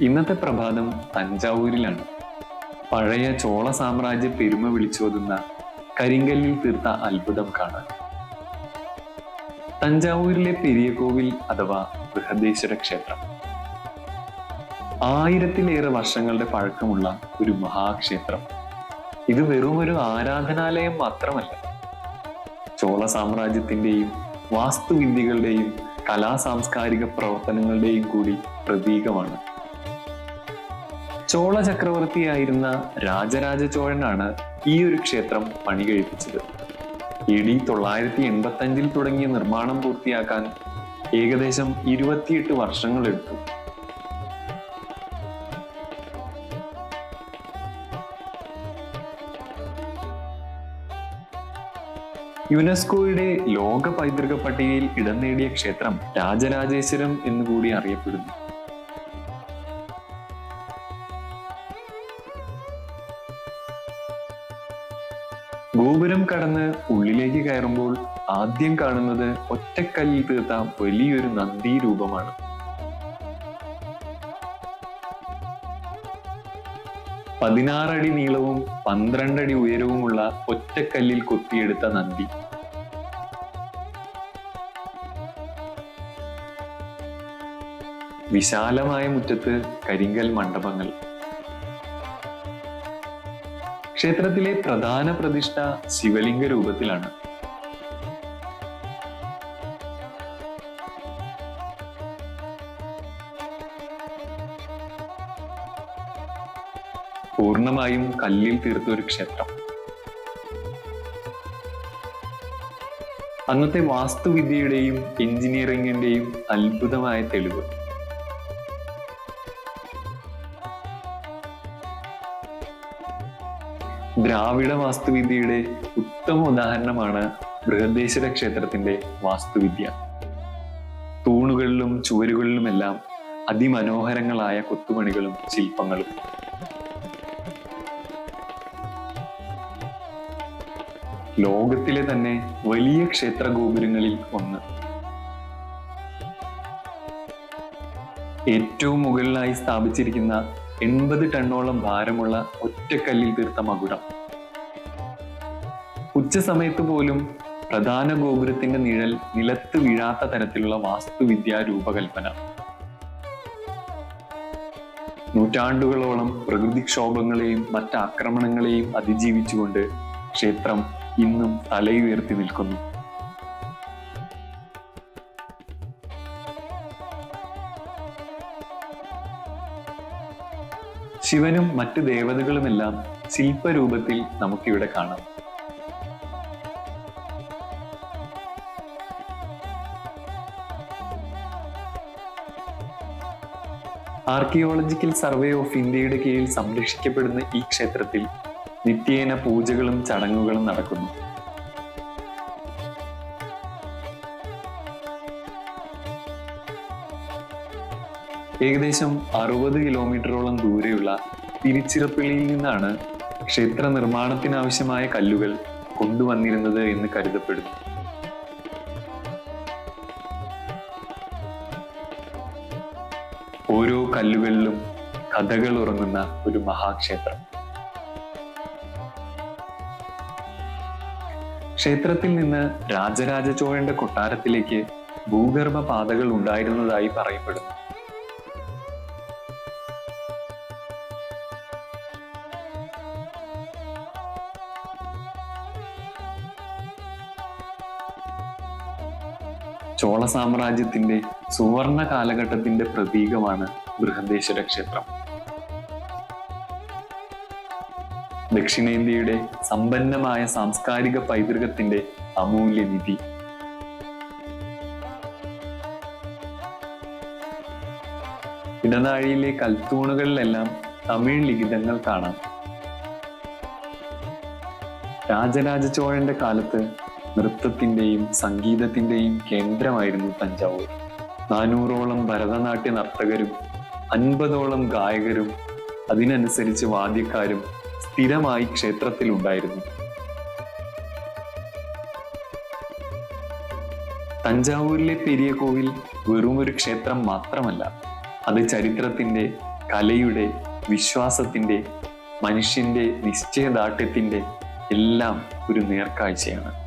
ഇന്നത്തെ പ്രഭാതം തഞ്ചാവൂരിലാണ്. പഴയ ചോള സാമ്രാജ്യ പെരുമ വിളിച്ചോതുന്ന കരിങ്കല്ലിൽ തീർത്ത അത്ഭുതം കാണാൻ. തഞ്ചാവൂരിലെ പെരിയ കോവിൽ അഥവാ ബൃഹദേശ്വര ക്ഷേത്രം. ആയിരത്തിലേറെ വർഷങ്ങളുടെ പഴക്കമുള്ള ഒരു മഹാക്ഷേത്രം. ഇത് വെറും ഒരു ആരാധനാലയം മാത്രമല്ല. ചോള സാമ്രാജ്യത്തിന്റെയും വാസ്തുവിദ്യകളുടെയും കലാ സാംസ്കാരിക പ്രവർത്തനങ്ങളുടെയും കൂടി പ്രതീകമാണ്. ചോള ചക്രവർത്തിയായിരുന്ന രാജരാജ ചോഴനാണ് ഈ ഒരു ക്ഷേത്രം പണി കഴിപ്പിച്ചത് ഡി തൊള്ളായിരത്തി എൺപത്തി അഞ്ചിൽ തുടങ്ങിയ നിർമ്മാണം പൂർത്തിയാക്കാൻ ഏകദേശം ഇരുപത്തിയെട്ട് വർഷങ്ങളെടുത്തു. യുനെസ്കോയുടെ ലോക പൈതൃക പട്ടികയിൽ ഇടം നേടിയ ക്ഷേത്രം രാജരാജേശ്വരം എന്നുകൂടി അറിയപ്പെടുന്നു. ഗോപുരം കടന്ന് ഉള്ളിലേക്ക് കയറുമ്പോൾ ആദ്യം കാണുന്നത് ഒറ്റക്കല്ലിൽ തീർത്ത വലിയൊരു നന്ദി രൂപമാണ്. പതിനാറടി നീളവും പന്ത്രണ്ടടി ഉയരവുമുള്ള ഒറ്റക്കല്ലിൽ കൊത്തിയെടുത്ത നന്ദി. വിശാലമായ മുറ്റത്ത് കരിങ്കൽ മണ്ഡപങ്ങൾ. ക്ഷേത്രത്തിലെ പ്രധാന പ്രതിഷ്ഠ ശിവലിംഗ രൂപത്തിലാണ്. പൂർണമായും കല്ലിൽ തീർത്ത ഒരു ക്ഷേത്രം. അന്നത്തെ വാസ്തുവിദ്യയുടെയും എഞ്ചിനീയറിംഗിന്റെയും അത്ഭുതമായ തെളിവ്. ദ്രാവിഡ വാസ്തുവിദ്യയുടെ ഉത്തമ ഉദാഹരണമാണ് ബൃഹദേശ്വര ക്ഷേത്രത്തിന്റെ വാസ്തുവിദ്യ. തൂണുകളിലും ചുവരുകളിലുമെല്ലാം അതിമനോഹരങ്ങളായ കൊത്തുപണികളും ശില്പങ്ങളും. ലോകത്തിലെ തന്നെ വലിയ ക്ഷേത്ര ഗോപുരങ്ങളിൽ ഒന്ന്. ഏറ്റവും മുകളിലായി സ്ഥാപിച്ചിരിക്കുന്ന എൺപത് ടണ്ണോളം ഭാരമുള്ള ഒറ്റക്കല്ലിൽ തീർത്ത മകുടം. ഉച്ച സമയത്ത് പോലും പ്രധാന ഗോപുരത്തിന്റെ നിഴൽ നിലത്ത് വീഴാത്ത തരത്തിലുള്ള വാസ്തുവിദ്യാ രൂപകൽപ്പന. നൂറ്റാണ്ടുകളോളം പ്രകൃതിക്ഷോഭങ്ങളെയും മറ്റ് ആക്രമണങ്ങളെയും അതിജീവിച്ചുകൊണ്ട് ക്ഷേത്രം ഇന്നും തലയുയർത്തി നിൽക്കുന്നു. ശിവനും മറ്റ് ദേവതകളുമെല്ലാം ശില്പരൂപത്തിൽ നമുക്കിവിടെ കാണാം. ആർക്കിയോളജിക്കൽ സർവേ ഓഫ് ഇന്ത്യയുടെ കീഴിൽ സംരക്ഷിക്കപ്പെടുന്ന ഈ ക്ഷേത്രത്തിൽ നിത്യേന പൂജകളും ചടങ്ങുകളും നടക്കുന്നു. ഏകദേശം അറുപത് കിലോമീറ്ററോളം ദൂരെയുള്ള തിരുച്ചിറപ്പള്ളിയിൽ നിന്നാണ് ക്ഷേത്ര നിർമ്മാണത്തിനാവശ്യമായ കല്ലുകൾ കൊണ്ടുവന്നിരുന്നത് എന്ന് കരുതപ്പെടുന്നു. ഓരോ കല്ലുകളിലും കഥകൾ ഉറങ്ങുന്ന ഒരു മഹാക്ഷേത്രം. ക്ഷേത്രത്തിൽ നിന്ന് രാജരാജ ചോഴന്റെ കൊട്ടാരത്തിലേക്ക് ഭൂഗർഭ പാതകൾ ഉണ്ടായിരുന്നതായി പറയപ്പെടുന്നു. ചോള സാമ്രാജ്യത്തിന്റെ സുവർണ കാലഘട്ടത്തിന്റെ പ്രതീകമാണ് ബൃഹദേശ്വര ക്ഷേത്രം. ദക്ഷിണേന്ത്യയുടെ സമ്പന്നമായ സാംസ്കാരിക പൈതൃകത്തിന്റെ അമൂല്യ നിധി. ഇടനാഴിയിലെ കൽത്തൂണുകളിലെല്ലാം തമിഴ് ലിഖിതങ്ങൾ കാണാം. രാജരാജ ചോഴന്റെ കാലത്ത് നൃത്തത്തിന്റെയും സംഗീതത്തിന്റെയും കേന്ദ്രമായിരുന്നു തഞ്ചാവൂർ. നാനൂറോളം ഭരതനാട്യ നർത്തകരും അൻപതോളം ഗായകരും അതിനനുസരിച്ച് വാദ്യക്കാരും സ്ഥിരമായി ക്ഷേത്രത്തിൽ ഉണ്ടായിരുന്നു തഞ്ചാവൂരിലെ പെരിയ കോവിൽ വെറും ഒരു ക്ഷേത്രം മാത്രമല്ല അത് ചരിത്രത്തിന്റെ കലയുടെ വിശ്വാസത്തിന്റെ മനുഷ്യന്റെ നിശ്ചയദാർഢ്യത്തിന്റെ എല്ലാം ഒരു നേർക്കാഴ്ചയാണ്.